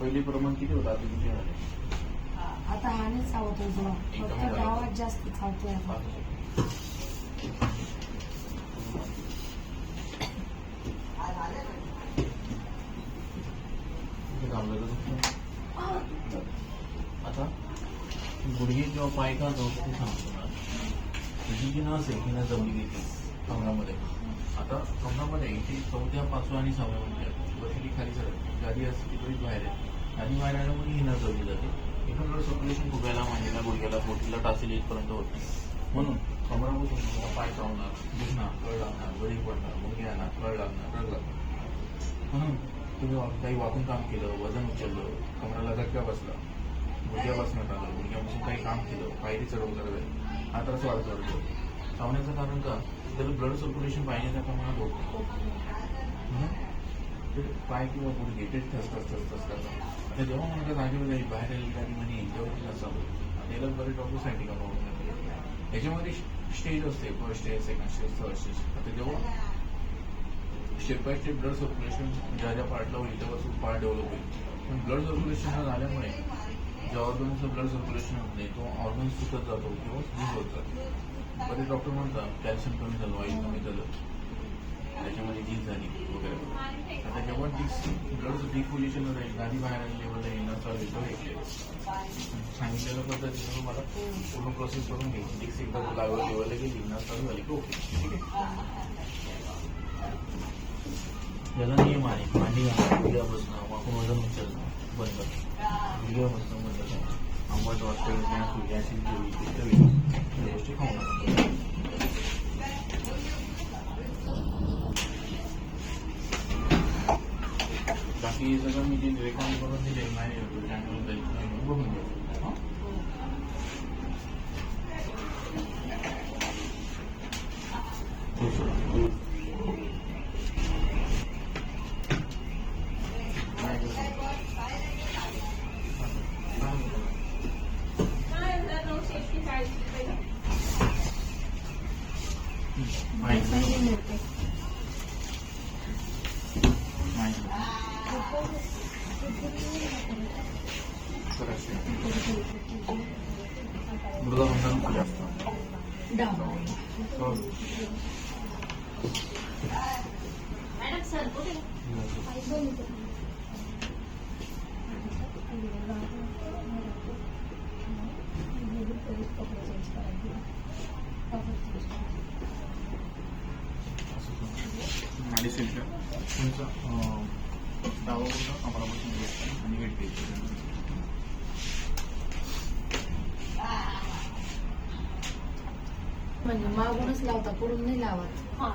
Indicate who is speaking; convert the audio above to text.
Speaker 1: पहिली प्रमाण किती होतं? आता किती झाले?
Speaker 2: आता नाही चावतोय जो फक्त गावात जास्त चावतोय आता
Speaker 1: किती थांबलं तर आता गुडघे किंवा पाय का जाऊ ते सांगतो ना जमली गेली कमरामध्ये आता कमरामध्ये इथे चौथ्या पाचव्या आणि सहाव्या म्हणजे बसली खाली सरक गादी असते ती बरीच बाहेर आहे गाडी बाहेर आल्यामुळे ही नस जमली जाते एकंदर सर्क्युलेशन फुगायला मांडीला गुडघ्याला पोटीला टासेल इथपर्यंत होत नाही म्हणून कमरामधून तुम्हाला पाय चावणार दुखणार कळ लागणार बळी पडणार मुंगे येणार कळ लागणार रग लागणार म्हणून तुम्ही काही वाकून काम केलं वजन उचललं कमराला धक्का बसला गुडघ्या बसण्यात आलं. गुडघ्यापासून काही काम केलं. पायरी चढवून करावे हा त्रास वाढत वाढतो चावण्याचं कारण का? त्याला ब्लड सर्क्युलेशन पाहिजे प्रमाणात होत. पाय किंवा गुडघे ते ठस ठस ठस करतात. आता जेव्हा मला जागेवर जाईल बाहेर आली गाडी म्हणे जेव्हा तिला चालू आता याला डॉक्टरसाठी का पाहून याच्यामध्ये स्टेज असते. First stage second stage third stage आता जेव्हा step by step blood circulation ज्या ज्या पार्टला होईल तेव्हा पार्ट डेव्हलप होईल. पण ब्लड सर्क्युलेशन झाल्यामुळे ज्या ऑर्गन्सचं ब्लड सर्क्युलेशन होत नाही तो ऑर्गन सुकत जातो किंवा वीज होत जातो. बरेच डॉक्टर म्हणतात कॅल्शियम कमी झालं ऑइल कमी झालं. त्याच्यामध्ये झीज झाली वगैरे. आता जेव्हा डिस ब्लड डिपोजिशन राहील गाडी बाहेर आली लेवलला येणं चालू आहे तेव्हा येते सांगितलेल्या पद्धतीने मला पूर्ण प्रोसेस करून घ्यायची डिक्स एकदा लागवर लेवलला गेली ना चालू झाली ओके. ठीक आहे? याला नियम आहे मांडी घालणं गुडघ्या बसणं वाकून वजन उचलणं बंद गुडघ्या बसणं बंद करणं आंबट वाटतं गॅस गॅसिड जेवी पित्त वेळी या गोष्टी खाऊ नका बाकी सगळं मी जे रेकॉर्ड करून दिले माझ्या चॅनल बघून घ्या हं? माहिती
Speaker 2: पहिले मिळते
Speaker 1: माहिती खरंच गुडघा म्हणतात जास्त
Speaker 2: डावा
Speaker 1: हो. अडीच इंच तुमचा डिसेंटर त्यांचा दावा होता अमरावती आणि हेडगे
Speaker 2: म्हणजे मागूनच लावता पुढून नाही लावत.
Speaker 3: हा.